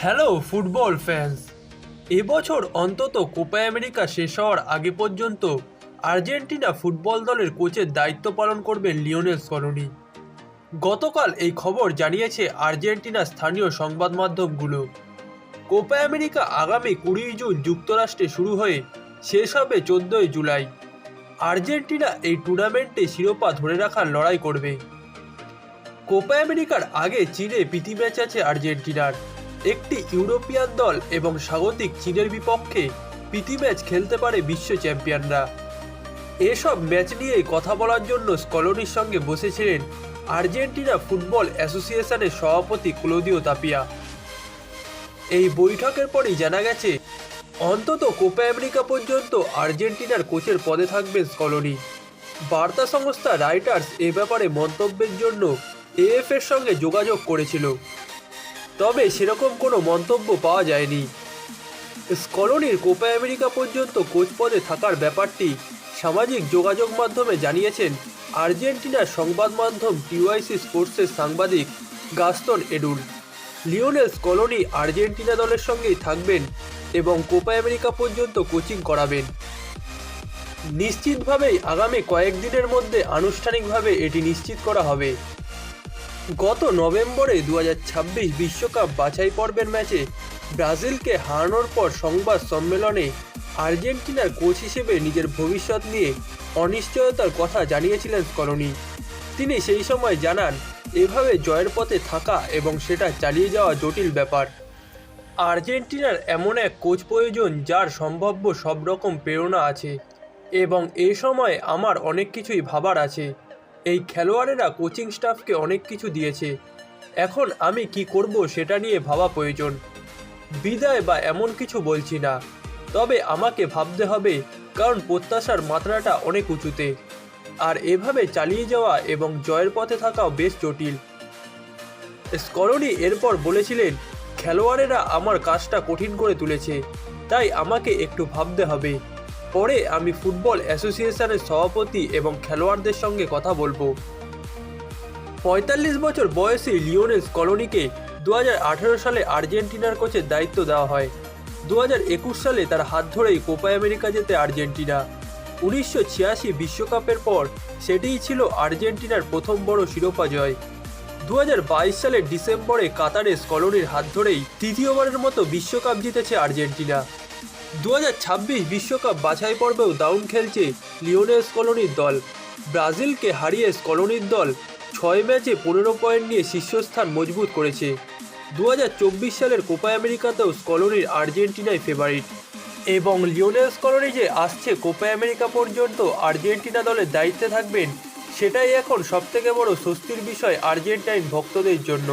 Hello, football fans. এবছর অন্তত Copa America শেষ হওয়ার আগে পর্যন্ত আর্জেন্টিনা ফুটবল দলের কোচের দায়িত্ব পালন করবেন লিওনেল স্কলোনি। গতকাল এই খবর জানিয়েছে আর্জেন্টিনার স্থানীয় সংবাদ মাধ্যমগুলো। কোপা আমেরিকা আগামী কুড়ি জুন যুক্তরাষ্ট্রে শুরু হয়ে শেষ হবে চোদ্দই জুলাই। আর্জেন্টিনা এই টুর্নামেন্টে শিরোপা ধরে রাখার লড়াই করবে। কোপা আমেরিকার আগে চীনে প্রীতি ম্যাচ আছে আর্জেন্টিনার। একটি ইউরোপিয়ান দল এবং স্বাগতিক চীনের বিপক্ষে প্রীতি ম্যাচ খেলতে পারে বিশ্ব চ্যাম্পিয়নরা। এসব ম্যাচ নিয়েই কথা বলার জন্য স্কলোনির সঙ্গে বসেছিলেন আর্জেন্টিনা ফুটবল অ্যাসোসিয়েশনের সভাপতি ক্লোদিও তাপিয়া। এই বৈঠকের পরই জানা গেছে, অন্তত কোপা আমেরিকা পর্যন্ত আর্জেন্টিনার কোচের পদে থাকবেন স্কলোনি। বার্তা সংস্থা রাইটার্স এ ব্যাপারে মন্তব্যের জন্য এএফ এর সঙ্গে যোগাযোগ করেছিল। তবে সেরকম কোনো মন্তব্য পাওয়া যায়নি। স্কলোনির কোপা আমেরিকা পর্যন্ত কোচ পদে থাকার ব্যাপারটি সামাজিক যোগাযোগ মাধ্যমে জানিয়েছেন আর্জেন্টিনার সংবাদ মাধ্যম টিওয়াইসি স্পোর্টসের সাংবাদিক Gaston Edul. Lionel Scaloni Argentina দলের সঙ্গেই থাকবেন এবং কোপা আমেরিকা পর্যন্ত কোচিং করাবেন। নিশ্চিতভাবেই আগামী কয়েকদিনের মধ্যে আনুষ্ঠানিকভাবে এটি নিশ্চিত করা হবে। গত নভেম্বরে দু বিশ্বকাপ বাছাই পর্বের ম্যাচে ব্রাজিলকে হারানোর পর সংবাদ সম্মেলনে আর্জেন্টিনার কোচ হিসেবে নিজের ভবিষ্যৎ নিয়ে অনিশ্চয়তার কথা জানিয়েছিলেন স্কলোনি। তিনি সেই সময় জানান, এভাবে জয়ের পথে থাকা এবং সেটা চালিয়ে যাওয়া জটিল ব্যাপার। আর্জেন্টিনার এমন এক কোচ প্রয়োজন যার সম্ভাব্য সব রকম প্রেরণা আছে এবং এই সময় আমার অনেক কিছুই ভাবার আছে। এই খেলোয়াড়েরা কোচিং স্টাফকে অনেক কিছু দিয়েছে। এখন আমি কি করব সেটা নিয়ে ভাবা প্রয়োজন। বিদায় বা এমন কিছু বলছি না। তবে আমাকে ভাবতে হবে, কারণ প্রত্যাশার মাত্রাটা অনেক উঁচুতে। আর এভাবে চালিয়ে যাওয়া এবং জয়ের পথে থাকাও বেশ জটিল। স্করনি এরপর বলেছিলেন, খেলোয়াড়েরা আমার কাজটা কঠিন করে তুলেছে, তাই আমাকে একটু ভাবতে হবে। পরে আমি ফুটবল অ্যাসোসিয়েশনের সভাপতি এবং খেলোয়াড়দের সঙ্গে কথা বলব। পঁয়তাল্লিশ বছর বয়সী লিওনেস কলোনিকে দু হাজার আঠেরো সালে আর্জেন্টিনার কোচের দায়িত্ব দেওয়া হয়। দু হাজার একুশ সালে তার হাত ধরেই কোপা আমেরিকা যেতে আর্জেন্টিনা। উনিশশো বিশ্বকাপের পর সেটিই ছিল আর্জেন্টিনার প্রথম বড় শিরোপা জয়। দু হাজার বাইশ সালের ডিসেম্বরে কাতারে স্কলোনির হাত ধরেই তৃতীয়বারের মতো বিশ্বকাপ জিতেছে আর্জেন্টিনা। দু বিশ্বকাপ বাছাই পর্বেও দাউন খেলছে লিওনেল স্কলোনির দল। ব্রাজিলকে হারিয়ে স্কলোনির দল ছয় ম্যাচে পনেরো পয়েন্ট নিয়ে শীর্ষস্থান মজবুত করেছে। দু হাজার চব্বিশ সালের কোপা আমেরিকাতেও স্কলোনির আর্জেন্টিনাই ফেভারিট এবং লিওনেল স্কলোনি যে আসছে কোপা আমেরিকা পর্যন্ত আর্জেন্টিনা দলের দায়িত্বে থাকবেন, সেটাই এখন সবথেকে বড় স্বস্তির বিষয় আর্জেন্টাইন ভক্তদের জন্য।